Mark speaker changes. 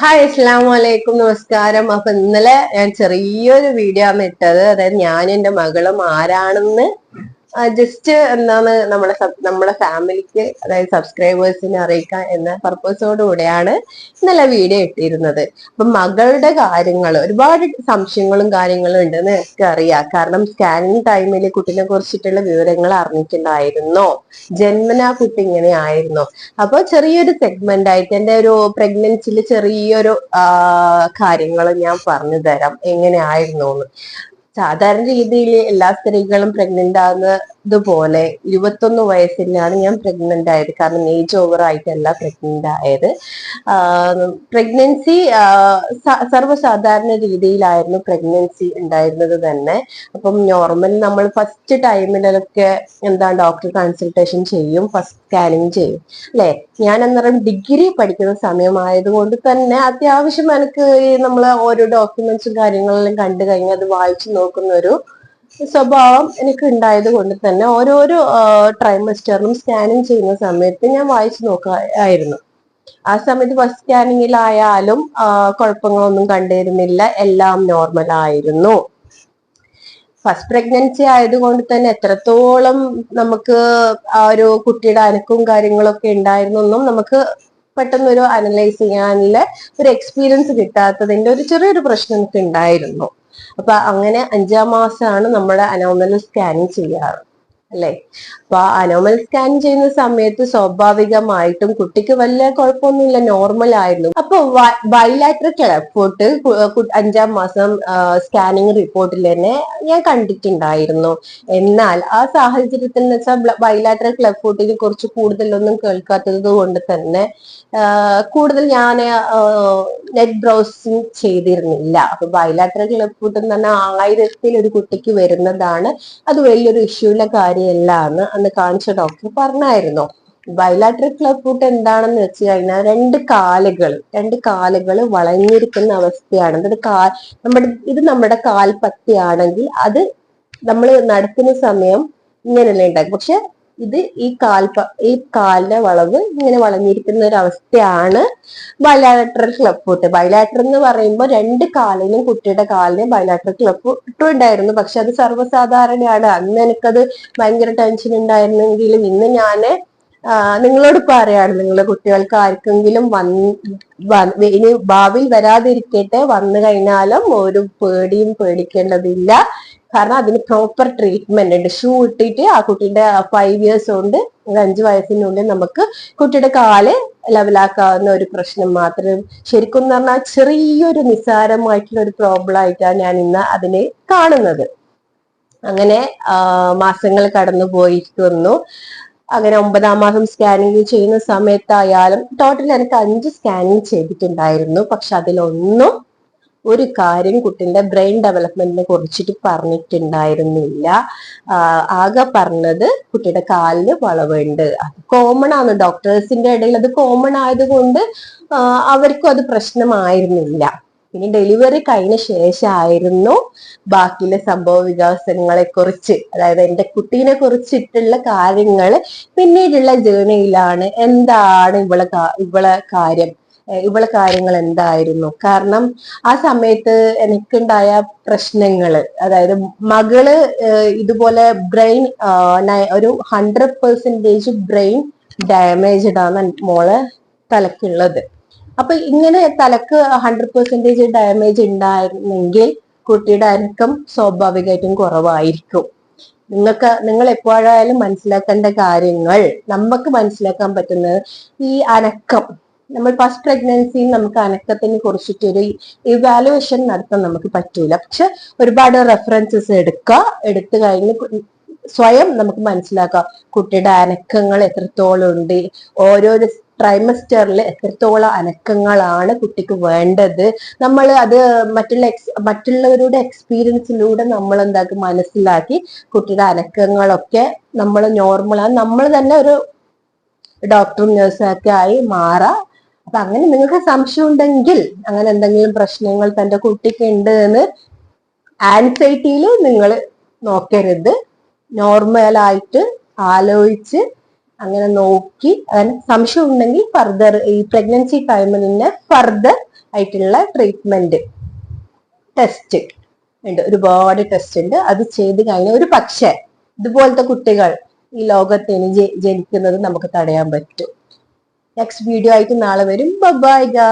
Speaker 1: Hi അസ്സാം വലൈക്കും നമസ്കാരം. അപ്പൊ ഇന്നലെ ഞാൻ ചെറിയൊരു വീഡിയോ ആണ് ഇട്ടത്. അതായത് ഞാൻ എന്റെ മകളും ആരാണെന്ന് ജസ്റ്റ് എന്താണ് നമ്മുടെ നമ്മുടെ ഫാമിലിക്ക് അതായത് സബ്സ്ക്രൈബേഴ്സിനെ അറിയിക്കാൻ എന്ന പർപ്പസോട് കൂടെയാണ് ഇന്നലെ വീഡിയോ ഇട്ടിരുന്നത്. അപ്പൊ മകളുടെ കാര്യങ്ങൾ ഒരുപാട് സംശയങ്ങളും കാര്യങ്ങളും ഉണ്ടെന്ന് എനിക്ക് അറിയാം. കാരണം സ്കാനിങ് ടൈമിൽ കുട്ടിനെ കുറിച്ചിട്ടുള്ള വിവരങ്ങൾ അറിഞ്ഞിട്ടുണ്ടായിരുന്നോ. ജന്മനാ കുട്ടി ഇങ്ങനെ ആയിരുന്നോ അപ്പൊ ചെറിയൊരു സെഗ്മെന്റ് ആയിട്ട് എന്റെ ഒരു പ്രഗ്നൻസിൽ ചെറിയൊരു കാര്യങ്ങൾ ഞാൻ പറഞ്ഞു തരാം എങ്ങനെയായിരുന്നു സാധാരണ രീതിയിൽ എല്ലാ സ്ത്രീകളും പ്രഗ്നന്റ് ആകുന്നതുപോലെ ഇരുപത്തൊന്ന് വയസ്സിലാണ് ഞാൻ പ്രഗ്നന്റ് ആയത്. കാരണം ഏജ് ഓവർ ആയിട്ടല്ല പ്രഗ്നന്റ് ആയത്. പ്രഗ്നൻസി സർവസാധാരണ രീതിയിലായിരുന്നു പ്രഗ്നൻസി ഉണ്ടായിരുന്നത് തന്നെ. അപ്പം നോർമൽ നമ്മൾ ഫസ്റ്റ് ടൈമിലൊക്കെ എന്താ ഡോക്ടർ കൺസൾട്ടേഷൻ ചെയ്യും ഫസ്റ്റ് സ്കാനിങ് ചെയ്യും. അല്ലെ? ഞാൻ അന്നേരം ഡിഗ്രി പഠിക്കുന്ന സമയമായതുകൊണ്ട് തന്നെ അത്യാവശ്യം എനിക്ക് നമ്മൾ ഓരോ ഡോക്യുമെന്റ്സും കാര്യങ്ങളെല്ലാം കണ്ടു കഴിഞ്ഞാൽ അത് വായിച്ചു നോക്കുന്ന ഒരു സ്വഭാവം എനിക്ക് ഉണ്ടായത് കൊണ്ട് തന്നെ ഓരോരോ ട്രൈമസ്റ്ററിലും സ്കാനിങ് ചെയ്യുന്ന സമയത്ത് ഞാൻ വായിച്ചു നോക്കായിരുന്നു. ആ സമയത്ത് ഫസ്റ്റ് സ്കാനിങ്ങിലായാലും കുഴപ്പങ്ങളൊന്നും കണ്ടിരുന്നില്ല. എല്ലാം നോർമൽ ആയിരുന്നു. ഫസ്റ്റ് പ്രഗ്നൻസി ആയതുകൊണ്ട് തന്നെ എത്രത്തോളം നമുക്ക് ആ ഒരു കുട്ടിയുടെ അനക്കും കാര്യങ്ങളൊക്കെ ഉണ്ടായിരുന്നൊന്നും നമുക്ക് പെട്ടെന്നൊരു അനലൈസ് ചെയ്യാനുള്ള ഒരു എക്സ്പീരിയൻസ് കിട്ടാത്തതിന്റെ ഒരു ചെറിയൊരു പ്രശ്നം ഉണ്ടായിരുന്നു അപ്പൊ അങ്ങനെ അഞ്ചാം മാസമാണ് നമ്മുടെ അനോമൽ സ്കാനിങ് ചെയ്യാറ് അല്ലേ? അപ്പൊ അനോമൽ സ്കാൻ ചെയ്യുന്ന സമയത്ത് സ്വാഭാവികമായിട്ടും കുട്ടിക്ക് വലിയ കുഴപ്പമൊന്നുമില്ല നോർമൽ ആയിരുന്നു. അപ്പൊ ബൈലാറ്റർ റിപ്പോർട്ട് അഞ്ചാം മാസം സ്കാനിങ് റിപ്പോർട്ടിൽ തന്നെ ഞാൻ കണ്ടിട്ടുണ്ടായിരുന്നു. എന്നാൽ ആ സാഹചര്യത്തിൽ എന്ന് വെച്ചാൽ ബൈലാറ്റർ ക്ലഫോട്ടിനെ കുറച്ച് കൂടുതലൊന്നും കേൾക്കാത്തത് കൊണ്ട് തന്നെ കൂടുതൽ ഞാൻ നെറ്റ് ബ്രൗസിങ് ചെയ്തിരുന്നില്ല. അപ്പൊ ബൈലാറ്റർ ക്ലഫോട്ട് എന്ന് പറഞ്ഞാൽ ആയിരത്തിൽ ഒരു കുട്ടിക്ക് വരുന്നതാണ്. അത് വലിയൊരു ഇഷ്യൂള്ള കാര്യമല്ല എന്ന് അന്ന് കാണിച്ച ഡോക്ടർ പറഞ്ഞായിരുന്നു. ബൈലാറ്ററൽ ക്ലബ് ഫുട്ട് എന്താണെന്ന് വെച്ച് കഴിഞ്ഞാൽ രണ്ട് കാലുകൾ രണ്ട് കാലുകൾ വളഞ്ഞിരിക്കുന്ന അവസ്ഥയാണ്. അതായത് കാ നമ്മുടെ ഇത് നമ്മുടെ കാൽപ്പത്തിയാണെങ്കിൽ അത് നമ്മൾ നടത്തുന്ന സമയം ഇങ്ങനെയല്ലേ ഉണ്ടാക്കും പക്ഷെ ഇത് ഈ കാൽപ ഈ കാലിന്റെ വളവ് ഇങ്ങനെ വളഞ്ഞിരിക്കുന്ന ഒരു അവസ്ഥയാണ് ബൈലാറ്ററൽ ക്ലബ് ഫുട്ട് ബൈലാട്രൽ എന്ന് പറയുമ്പോൾ രണ്ട് കാലിനും കുട്ടിയുടെ കാലിനും ബൈലാറ്ററൽ ക്ലബ് ഇട്ടുണ്ടായിരുന്നു പക്ഷെ അത് സർവസാധാരണയാണ്. അന്ന് എനിക്കത് ഭയങ്കര ടെൻഷൻ ഉണ്ടായിരുന്നെങ്കിലും ഇന്ന് ഞാൻ നിങ്ങളോട് പറയാണ് നിങ്ങളുടെ കുട്ടികൾക്ക് ആർക്കെങ്കിലും വന്ന് ഇനി ഭാവിയിൽ വരാതിരിക്കട്ടെ വന്നു കഴിഞ്ഞാലും ഒരു പേടിയും പേടിക്കേണ്ടതില്ല. കാരണം അതിന് പ്രോപ്പർ ട്രീറ്റ്മെന്റ് ഉണ്ട്. ഷൂ ഇട്ടിട്ട് ആ കുട്ടിയുടെ ഫൈവ് ഇയേഴ്സ് കൊണ്ട് അഞ്ചു വയസ്സിനുള്ളിൽ നമുക്ക് കുട്ടിയുടെ കാൽ ലെവലാക്കാവുന്ന ഒരു പ്രശ്നം മാത്രം. ശരിക്കും പറഞ്ഞാൽ ചെറിയൊരു നിസ്സാരമായിട്ടുള്ള ഒരു പ്രോബ്ലം ആയിട്ടാണ് ഞാൻ ഇന്ന് അതിനെ കാണുന്നത്. അങ്ങനെ മാസങ്ങൾ കടന്നു പോയിരിക്കുന്നു. അങ്ങനെ ഒമ്പതാം മാസം സ്കാനിങ് ചെയ്യുന്ന സമയത്തായാലും ടോട്ടൽ എനിക്ക് അഞ്ച് സ്കാനിങ് ചെയ്തിട്ടുണ്ടായിരുന്നു. പക്ഷെ അതിലൊന്നും ഒരു കാര്യം കുട്ടിന്റെ ബ്രെയിൻ ഡെവലപ്മെന്റിനെ കുറിച്ചിട്ട് പറഞ്ഞിട്ടുണ്ടായിരുന്നില്ല. ആകെ പറഞ്ഞത് കുട്ടിയുടെ കാലിന് വളവുണ്ട്. അത് കോമൺ ആണ്. ഡോക്ടേഴ്സിന്റെ ഇടയിൽ അത് കോമൺ ആയതുകൊണ്ട് അവർക്കും അത് പ്രശ്നമായിരുന്നില്ല. പിന്നെ ഡെലിവറി കഴിഞ്ഞ ശേഷമായിരുന്നു ബാക്കിയുള്ള സംഭവ വികാസങ്ങളെ കുറിച്ച് അതായത് എന്റെ കുട്ടീനെ കുറിച്ചിട്ടുള്ള കാര്യങ്ങൾ പിന്നീടുള്ള ജേണിയിലാണ് എന്താണ് ഇവളെ ഇവളെ കാര്യം. ഇവളെ കാര്യങ്ങൾ എന്തായിരുന്നു? കാരണം ആ സമയത്ത് എനിക്കുണ്ടായ പ്രശ്നങ്ങൾ അതായത് മകൾ ഇതുപോലെ ബ്രെയിൻ ഒരു ഹൺഡ്രഡ് പെർസെന്റേജ് ബ്രെയിൻ ഡാമേജ്ഡ് ആണ് മോളെ തലക്കുള്ളത്. അപ്പൊ ഇങ്ങനെ തലക്ക് ഹൺഡ്രഡ് പെർസെന്റേജ് ഡാമേജ് ഉണ്ടായിരുന്നെങ്കിൽ കുട്ടിയുടെ അനക്കം സ്വാഭാവികമായിട്ടും കുറവായിരിക്കും. നിങ്ങൾക്ക് നിങ്ങൾ എപ്പോഴായാലും മനസ്സിലാക്കേണ്ട കാര്യങ്ങൾ നമുക്ക് മനസ്സിലാക്കാൻ പറ്റുന്നത് ഈ അനക്കം നമ്മൾ ഫസ്റ്റ് പ്രഗ്നൻസി നമുക്ക് അനക്കത്തിനെ കുറിച്ചിട്ടൊരു ഇവാലുവേഷൻ നടത്താൻ നമുക്ക് പറ്റൂല. പക്ഷെ ഒരുപാട് റെഫറൻസസ് എടുക്കുക എടുത്തു കഴിഞ്ഞ് സ്വയം നമുക്ക് മനസ്സിലാക്കാം. കുട്ടിയുടെ അനക്കങ്ങൾ എത്രത്തോളം ഉണ്ട്. ഓരോ ട്രൈമസ്റ്ററിൽ എത്രത്തോളം അനക്കങ്ങളാണ് കുട്ടിക്ക് വേണ്ടത്. നമ്മൾ അത് മറ്റുള്ള എക്സ് മറ്റുള്ളവരുടെ എക്സ്പീരിയൻസിലൂടെ നമ്മൾ എന്താക്കും മനസ്സിലാക്കി കുട്ടിയുടെ അനക്കങ്ങളൊക്കെ നമ്മൾ നോർമലാണ് നമ്മൾ തന്നെ ഒരു ഡോക്ടറും നഴ്സൊക്കെ ആയി മാറാം. അപ്പൊ അങ്ങനെ നിങ്ങൾക്ക് സംശയം ഉണ്ടെങ്കിൽ അങ്ങനെ എന്തെങ്കിലും പ്രശ്നങ്ങൾ തന്റെ കുട്ടിക്ക് ഉണ്ട് എന്ന് ആൻസൈറ്റിയിൽ നിങ്ങൾ നോക്കരുത്. നോർമലായിട്ട് ആലോചിച്ച് അങ്ങനെ നോക്കി അങ്ങനെ സംശയം ഉണ്ടെങ്കിൽ ഫർദർ ഈ പ്രഗ്നൻസി ടൈമിൽ ഫർദർ ആയിട്ടുള്ള ട്രീറ്റ്മെന്റ് ടെസ്റ്റ് ഉണ്ട്. ഒരുപാട് ടെസ്റ്റ് ഉണ്ട്. അത് ചെയ്ത് കഴിഞ്ഞാൽ ഒരു പക്ഷേ ഇതുപോലത്തെ കുട്ടികൾ ഈ ലോകത്തിന് ജനിക്കുന്നത് നമുക്ക് തടയാൻ പറ്റും. നെക്സ്റ്റ് വീഡിയോ ആയിട്ട് നാളെ വരും. ബൈ ഗാ